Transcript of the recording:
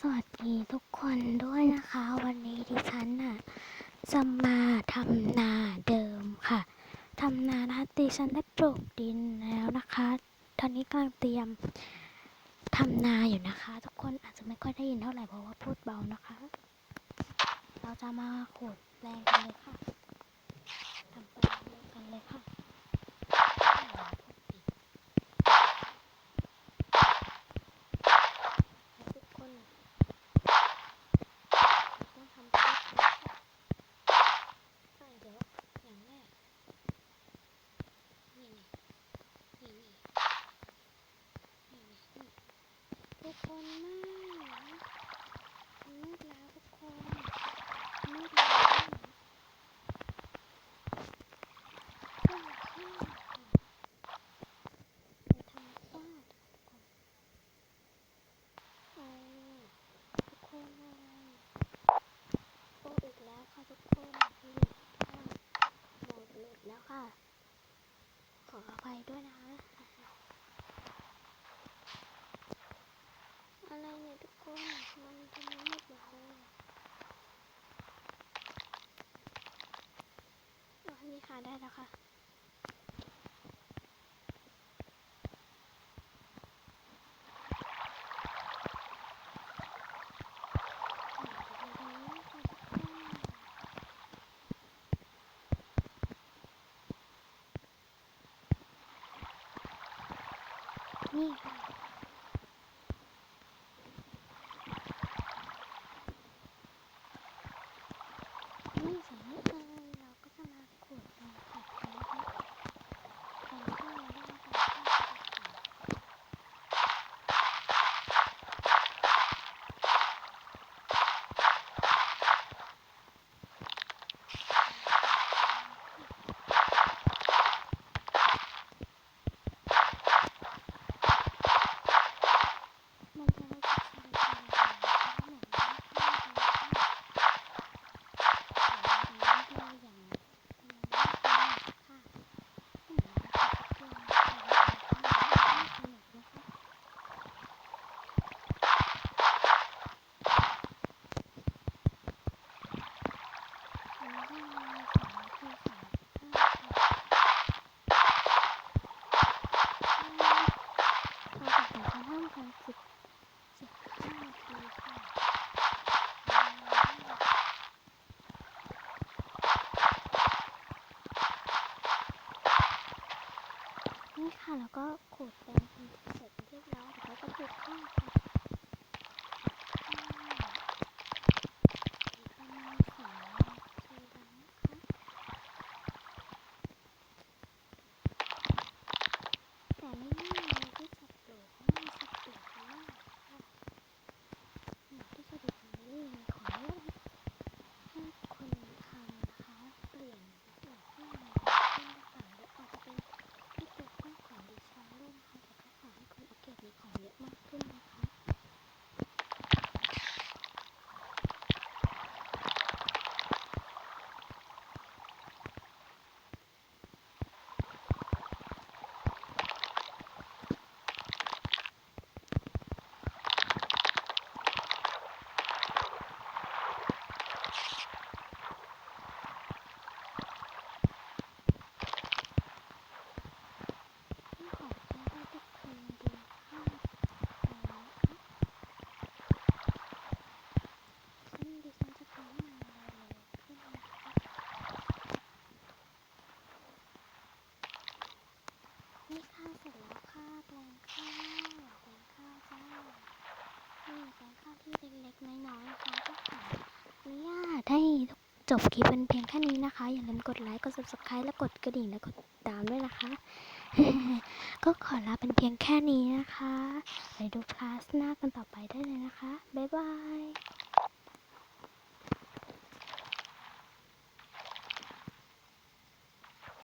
สวัสดีทุกคนด้วยนะคะ วันนี้ดิฉันน่ะจะมาทำนาเดิมค่ะทำนานะคะดิฉันได้ปลูกดินแล้วนะคะ ตอนนี้กำลังเตรียมทำนาอยู่นะคะ ทุกคนอาจจะไม่ค่อยได้ยินเท่าไหร่เพราะว่าพูดเบานะคะ เราจะมาขุดแปลงกันเลยค่ะทำแปลงกันเลยค่ะทุกคน ต้องทำคลิปนะคะใช่เดี๋ยวอย่างแรก นี่นี่นี่นี่นี่นี่นี่ ทุกคนมากมืดแล้วทุกคนมืดแล้วขึ้นขึ้นไปทำบ้านเอาทุกคนเอาโอ้อีกแล้วค่ะทุกคนหลุดค่ะโหมดหลุดแล้วค่ะ ขออภัยด้วยนะคะ อะไรเนี่ยทุกคนมันทำไมมืดหมดเลยอ๋อนี่ค่ะ ได้แล้วค่ะ นี่ค่ะ นี่เสร็จนี่เลยเราก็จะมาขูดลงขัดกันนะคะก่อนที่เราได้ทำข้าวค่ะมันจะรู้สึกสบายๆนะคะเหมือนว่าข้าวเราค่ะ อย่างนี้อย่างค่ะเหมือนกับเกมสนุกนะคะแล้วก็มีสองคือสามห้าเราตัดสินใจห้ามกันสิบสิบห้านาทีค่ะ นี่ค่ะ แล้วก็ขูดแปรงเป็นเสร็จเรียบร้อยแล้วเราก็ปลูกข้าวค่ะอีกประมาณสองนาทีแล้วนะคะแต่ไม่ง่ายเลยที่จะปลูกเพราะมันจะเปียกมากค่ะหนูที่จะดูตรงนี้ขอเลือกให้คนทำนะคะ เปลี่ยนเปลี่ยนให้มันดีขึ้นนะคะหรืออาจจะเป็นที่ปลูกข้าวของดิฉันด้วยนะคะแต่ก็ขอให้คุณโอเคมีของเยอะมากขึ้นนะคะ ที่ขอให้ทุกคนดูภาพกันนะคะซึ่งดิฉันจะทำให้มันเร็วๆขึ้นนะคะนี่ข้าวเสร็จแล้วค่ะแปลงข้าวแปลงข้าวจ้านี่แปลงข้าวที่ เล็กๆน้อยๆนะคะก็ขออนุญาตให้จบคลิปเป็นเพียงแค่นี้นะคะ อย่าลืมกดไลค์ กด subscribe และกดกระดิ่งและกดติดตามด้วยนะคะ ก็ขอลาเป็นเพียงแค่นี้นะคะ ไปดูคลาสหน้ากันต่อไปได้เลยนะคะ บ๊ายบาย